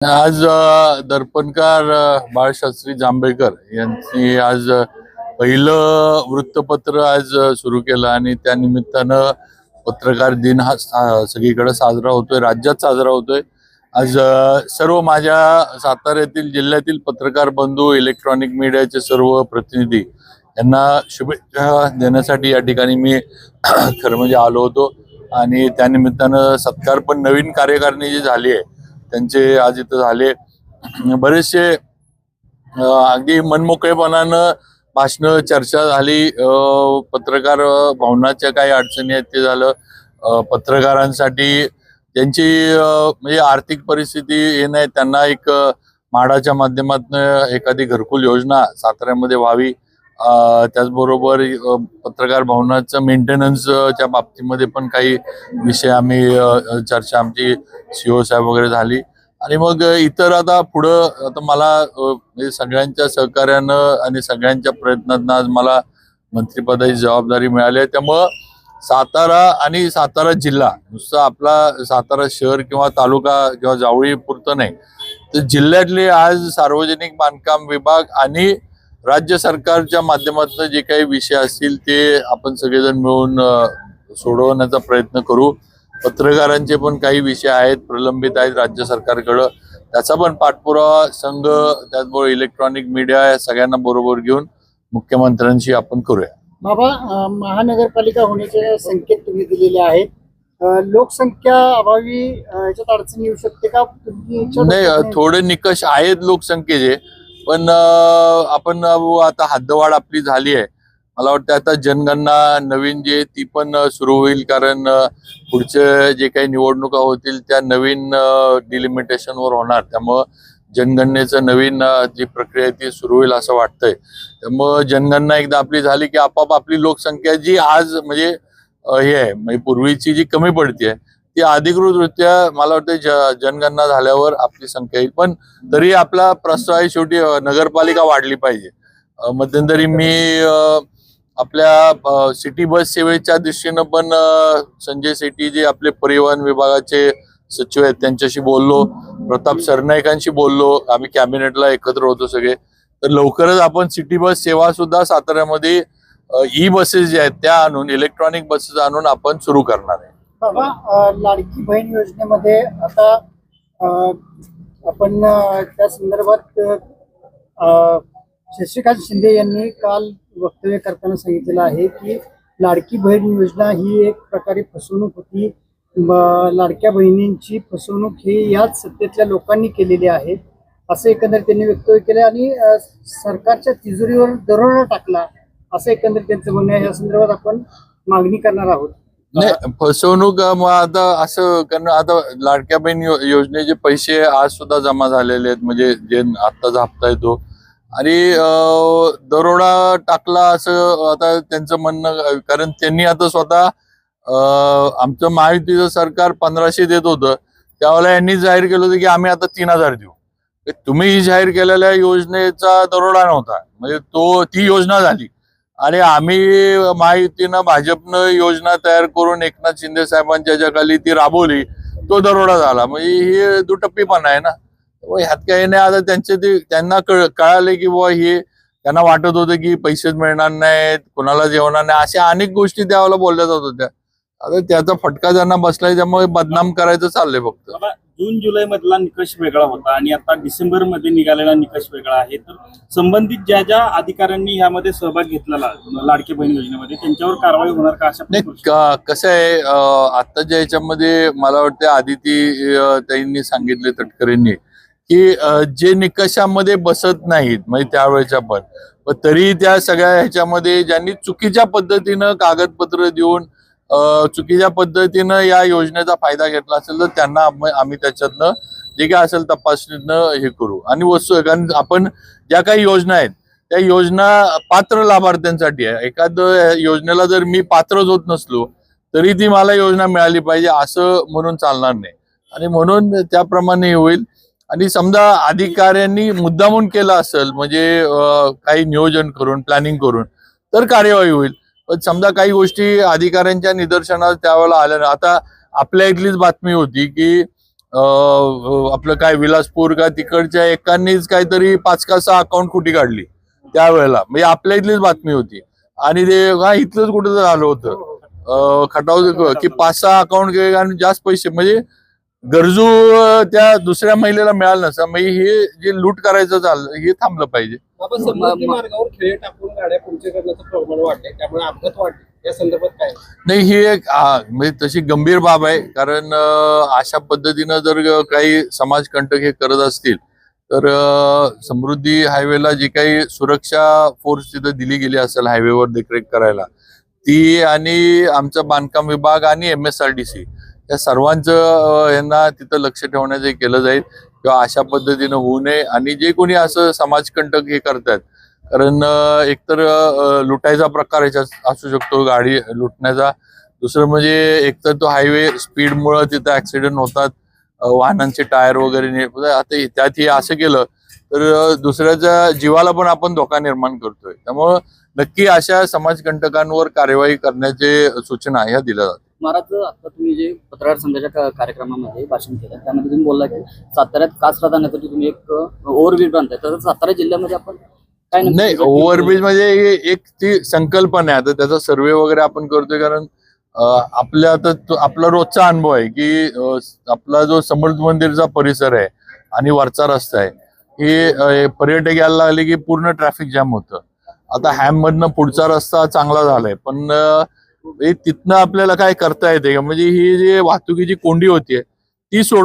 आज दर्पणकार बाळशास्त्री जांभेकर यांनी आज पहिलं वृत्तपत्र आज सुरू केलं आणि त्यानिमित्तानं पत्रकार दिन हा सगळीकडे साजरा होतोय राज्यात साजरा होतोय. आज सर्व माझ्या साताऱ्यातील जिल्ह्यातील पत्रकार बंधू इलेक्ट्रॉनिक मीडियाचे सर्व प्रतिनिधी यांना शुभेच्छा देण्यासाठी या ठिकाणी मी खरं म्हणजे आलो होतो. आणि त्यानिमित्तानं सत्कार पण नवीन कार्यकारिणी जी झाली आहे त्यांचे आज इथं झाले. बरेचसे अगदी मनमोकळेपणानं भाषणं चर्चा झाली. पत्रकार भावनाच्या भवनाच्या काही अडचणी आहेत ते झालं. पत्रकारांसाठी त्यांची म्हणजे आर्थिक परिस्थिती हे नाही त्यांना एक माडाच्या म्हाडाच्या माध्यमातून एखादी घरकुल योजना साताऱ्यामध्ये व्हावी. त्याचबरोबर पत्रकार भवनाचं मेंटेनन्सच्या बाबतीमध्ये पण काही विषय आम्ही चर्चा आमची सीओ साहेब वगैरे झाली. आणि मग इतर आता पुढं आता मला म्हणजे सगळ्यांच्या सहकार्यानं आणि सगळ्यांच्या प्रयत्नातनं आज मला मंत्रिपदाची जबाबदारी मिळाली आहे. त्यामुळं सातारा आणि सातारा जिल्हा नुसतं आपला सातारा शहर किंवा तालुका किंवा जावळी पुरतं नाही. तर जिल्ह्यातले आज सार्वजनिक बांधकाम विभाग आणि राज्य सरकारच्या माध्यमातून जे काही विषय असतील ते आपण सगळेजण मिळून सोडवण्याचा प्रयत्न करू. पत्रकारांचे पण काही विषय आहेत प्रलंबित आहेत राज्य सरकारकडं. त्याचा पण पाठपुरावा संघ त्याचबरोबर इलेक्ट्रॉनिक मीडिया या सगळ्यांना बरोबर घेऊन मुख्यमंत्र्यांशी आपण करूया. बाबा महानगरपालिका होण्याचे संकेत तुम्ही दिलेले आहेत. लोकसंख्या अभावी याच्यात अडचण येऊ शकते का? नाही थोडे निकष आहेत लोकसंख्येचे पण आपण आता हद्दवाढ आपली झाली आहे. मला वाटतं आता जनगणना नवीन जे ती पण सुरू होईल कारण पुढचे जे काही निवडणुका होतील त्या नवीन डिलिमिटेशनवर होणार. त्यामुळं जनगणनेचं नवीन जी प्रक्रिया आहे ती सुरू होईल असं वाटतंय. त्यामुळं जनगणना एकदा आपली झाली की आपाप आपली लोकसंख्या जी आज म्हणजे हे आहे म्हणजे पूर्वीची जी कमी पडते ती अधिकृतरित्या मला वाटतं ज- जनगणना झाल्यावर आपली संख्या येईल. पण तरी आपला प्रस्ताव आहे शेवटी नगरपालिका वाढली पाहिजे. मध्यंतरी मी आपल्या सिटी बस सेवेच्या दृष्टीनं पण संजय सेठी जे आपले परिवहन विभागाचे सचिव आहेत त्यांच्याशी बोललो. प्रताप सरनाईकांशी बोललो. आम्ही कॅबिनेटला एकत्र होतो सगळे. तर लवकरच आपण सिटी बस सेवा सुद्धा साताऱ्यामध्ये ई बसेस ज्या आहेत त्या आणून इलेक्ट्रॉनिक बसेस आणून आपण सुरू करणार आहे. बाबा लाडकी बहीण योजनेमध्ये आता आपण त्या संदर्भात शशिकांत शिंदे यांनी काल वक्तव्य करताना सांगितलेलं आहे की लाडकी बहीण योजना ही एक प्रकारे फसवणूक होती. लाडक्या बहिणींची फसवणूक ही याच सत्तेतल्या लोकांनी केलेली आहे. असं एकंदरीत त्यांनी वक्तव्य केलं आणि सरकारच्या तिजोरीवर दरोडा टाकला असं एकंदरीत त्यांचं म्हणणं आहे. या संदर्भात आपण मागणी करणार आहोत. नाही फसवणूक मग आता असं कारण आता लाडक्या बहीण योजनेचे पैसे आज सुद्धा जमा झालेले आहेत म्हणजे जे आत्ताच हप्ता येतो आणि दरोडा टाकला असं आता त्यांचं म्हणणं कारण त्यांनी आता स्वतः आमचं महायुतीचं सरकार पंधराशे देत होतं. त्यावेळेला यांनी जाहीर केलं होतं की आम्ही आता तीन हजार देऊ. तुम्ही जाहीर केलेल्या योजनेचा दरोडा नव्हता. म्हणजे तो ती योजना झाली. आणि आम्ही महायुतीनं भाजपनं योजना तयार करून एकनाथ शिंदे साहेबांच्या ज्याखाली ती राबवली तो दरोडा झाला. म्हणजे हे दुटप्पीपणा आहे ना. ह्यात काही नाही. आता त्यांचे ते त्यांना कळ कळाले की बुवा हे त्यांना वाटत होतं की पैसेच मिळणार नाहीत कुणाला जेवणार नाही. अशा अनेक गोष्टी त्यावेळेला बोलल्या जात होत्या. आता त्याचा फटका त्यांना बसलाय त्यामुळे बदनाम करायचं चाललंय फक्त. मला जून जुलै मधला निकष वेगळा होता आणि आता डिसेंबरमध्ये निघालेला निकष वेगळा आहे. तर संबंधित ज्या ज्या अधिकाऱ्यांनी यामध्ये सहभाग घेतलेला लाडकी बहीण योजनेमध्ये त्यांच्यावर कारवाई होणार का अशा कसं आहे आत्ताच्या याच्यामध्ये मला वाटतं आदिती अं, ताईंनी सांगितले तटकरेंनी की जे निकषामध्ये बसत नाहीत म्हणजे त्यावेळेच्या पण तरी त्या सगळ्या ह्याच्यामध्ये ज्यांनी चुकीच्या पद्धतीनं कागदपत्र देऊन चुकीच्या पद्धतीनं या योजनेचा फायदा घेतला असेल तर त्यांना आम्ही त्याच्यातनं जे काय असेल तपासणीनं हे करू. आणि वस्तू कारण आपण ज्या काही योजना आहेत त्या योजना पात्र लाभार्थ्यांसाठी आहे. एखाद योजनेला जर मी पात्रच होत नसलो तरी ती मला योजना मिळाली पाहिजे असं म्हणून चालणार नाही. आणि म्हणून त्याप्रमाणे हे होईल. आणि समजा अधिकाऱ्यांनी मुद्दामून केलं असेल म्हणजे काही नियोजन करून प्लॅनिंग करून तर कार्यवाही होईल. समजा काही गोष्टी अधिकाऱ्यांच्या निदर्शनास त्यावेळेला आल्या ना आता आपल्या इथलीच बातमी होती की आपलं काय विलासपूर का तिकडच्या एकांनीच काहीतरी पाच का सहा अकाउंट कुठे काढली त्यावेळेला. म्हणजे आपल्या इथलीच बातमी होती. आणि ते हा इथलंच कुठं तर आलं होतं. खटाव की पाच सहा अकाउंट आणि जास्त पैसे. म्हणजे गरजू त्या दुसऱ्या महिलेला मिळालं नसा म्हणजे हे जे लूट करायचं चाललं हे थांबलं पाहिजे. मार्गावर खेळ टाकून गाड्या पुढचे करण्याचं प्रमाण वाढले त्यामुळे अपघात या संदर्भात काय? नाही ही एक म्हणजे तशी गंभीर बाब आहे कारण अशा पद्धतीनं जर काही समाजकंटक हे करत असतील तर समृद्धी हायवेला जी काही सुरक्षा फोर्स तिथं दिली गेली असेल हायवेवर देखरेख करायला ती आणि आमचा बांधकाम विभाग आणि M S R D C या सर्वांचं यांना तिथं लक्ष ठेवण्याचं केलं जाईल. किंवा अशा पद्धतीनं होऊ नये. आणि जे कोणी असं समाजकंटक हे करतात कारण एकतर लुटायचा प्रकार याच्यात असू शकतो गाडी लुटण्याचा. दुसरं म्हणजे एकतर तो हायवे स्पीडमुळं तिथं ऍक्सिडेंट होतात वाहनांचे टायर वगैरे म्हणजे आता त्यात हे असं केलं तर दुसऱ्याच्या जीवाला पण आपण धोका निर्माण करतोय. त्यामुळं नक्की अशा समाजकंटकांवर कार्यवाही करण्याचे सूचना ह्या दिल्या जातात. महाराज आता तुम्ही जे पत्रकार संघाच्या कार्यक्रमामध्ये भाषण केलं त्यामध्ये तुम्ही बोलला की साताऱ्यात कास प्राधान्यासाठी तुम्ही एक ओव्हरब्रिज बांधताय. तर सातारा जिल्ह्यामध्ये आपण काय नाही ओव्हरब्रिज म्हणजे एक ती संकल्पना आहे. आता त्याचा सर्वे वगैरे आपण करतोय कारण आपल्या आता आपला रोजचा अनुभव आहे की आपला जो समर्थ मंदिरचा परिसर आहे आणि वरचा रस्ता आहे हे पर्यटक यायला लागले की पूर्ण ट्रॅफिक जाम होतं. आता हॅम मधनं पुढचा रस्ता चांगला झालाय पण तिथनं आपल्याला काय करता येते म्हणजे ही जी वाहतुकीची कोंडी होतीये ती सोड